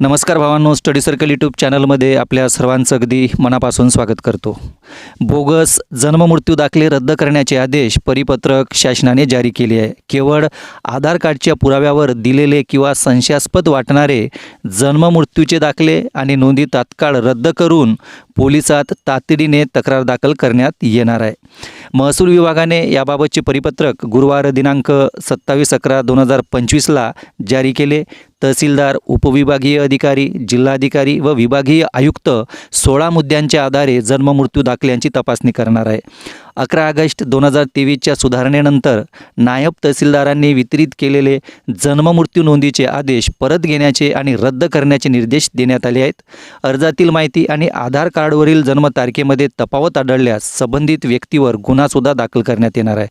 नमस्कार भावांनो study circle YouTube चॅनलमध्ये आपल्या सर्वांचं अगदी मनापासून स्वागत करतो. बोगस जन्ममृत्यू दाखले रद्द करण्याचे आदेश परिपत्रक शासनाने जारी केले आहे. केवळ आधार कार्डच्या पुराव्यावर दिलेले किंवा संशयास्पद वाटणारे जन्ममृत्यूचे दाखले आणि नोंदी तात्काळ रद्द करून पोलिसात तातडीने तक्रार दाखल करण्यात येणार आहे. महसूल विभागाने याबाबतचे परिपत्रक गुरुवार दिनांक सत्तावीस अकरा दोन हजार पंचवीसला जारी केले. तहसीलदार उपविभागीय अधिकारी जिल्हाधिकारी व विभागीय आयुक्त सोळा मुद्द्यांच्या आधारे जन्ममृत्यू दाखल्यांची तपासणी करणार आहे. अकरा ऑगस्ट दोन हजार तेवीसच्या सुधारणेनंतर नायब तहसीलदारांनी वितरित केलेले जन्ममृत्यू नोंदीचे आदेश परत घेण्याचे आणि रद्द करण्याचे निर्देश देण्यात आले आहेत. अर्जातील माहिती आणि आधार कार्डवरील जन्मतारखेमध्ये तफावत आढळल्यास संबंधित व्यक्तीवर गुन्हासुद्धा दाखल करण्यात येणार आहे.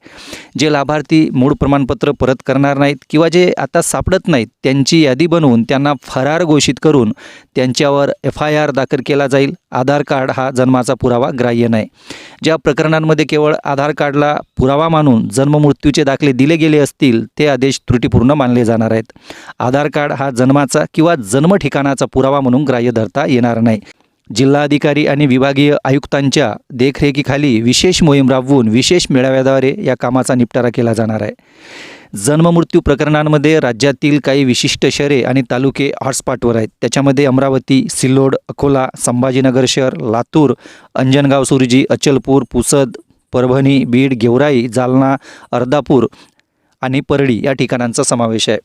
जे लाभार्थी मूळ प्रमाणपत्र परत करणार नाहीत किंवा जे आता सापडत नाहीत त्यांची यादी बनवून त्यांना फरार घोषित करून त्यांच्यावर एफ आय आर दाखल केला जाईल. आधार कार्ड हा जन्माचा पुरावा ग्राह्य नाही. ज्या प्रकरणांमध्ये केवळ आधार कार्डला पुरावा मानून जन्ममृत्यूचे दाखले दिले गेले असतील ते आदेश त्रुटीपूर्ण मानले जाणार आहेत. आधार कार्ड हा जन्माचा किंवा जन्म ठिकाणाचा पुरावा म्हणून ग्राह्य धरता येणार नाही. जिल्हाधिकारी आणि विभागीय आयुक्तांच्या देखरेखीखाली विशेष मोहीम राबवून विशेष मेळाव्याद्वारे या कामाचा निपटारा केला जाणार आहे. जन्ममृत्यू प्रकरणांमध्ये राज्यातील काही विशिष्ट शहरे आणि तालुके हॉटस्पॉटवर आहेत. त्याच्यामध्ये अमरावती सिल्लोड अकोला संभाजीनगर शहर लातूर अंजनगाव सुरजी अचलपूर पुसद परभणी बीड गेवराई जालना अर्धापूर आणि परळी या ठिकाणांचा समावेश आहे.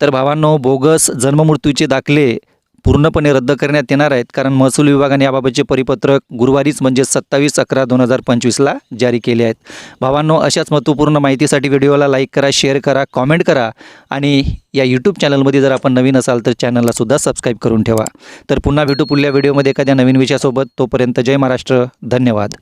तर भावांनो बोगस जन्ममृत्यूचे दाखले पूर्णपणे रद्द करण्यात येणार आहेत. कारण महसूल विभागाने याबाबतचे परिपत्रक गुरुवारीच म्हणजे सत्तावीस अकरा दोन हजार पंचवीसला जारी केले आहेत. भावांनो अशाच महत्त्वपूर्ण माहितीसाठी व्हिडिओला लाईक करा शेअर करा कॉमेंट करा आणि या यूट्यूब चॅनलमध्ये जर आपण नवीन असाल तर चॅनललासुद्धा सबस्क्राईब करून ठेवा. तर पुन्हा भेटू पुढल्या व्हिडिओमध्ये एखाद्या नवीन विषयासोबत. तोपर्यंत जय महाराष्ट्र. धन्यवाद.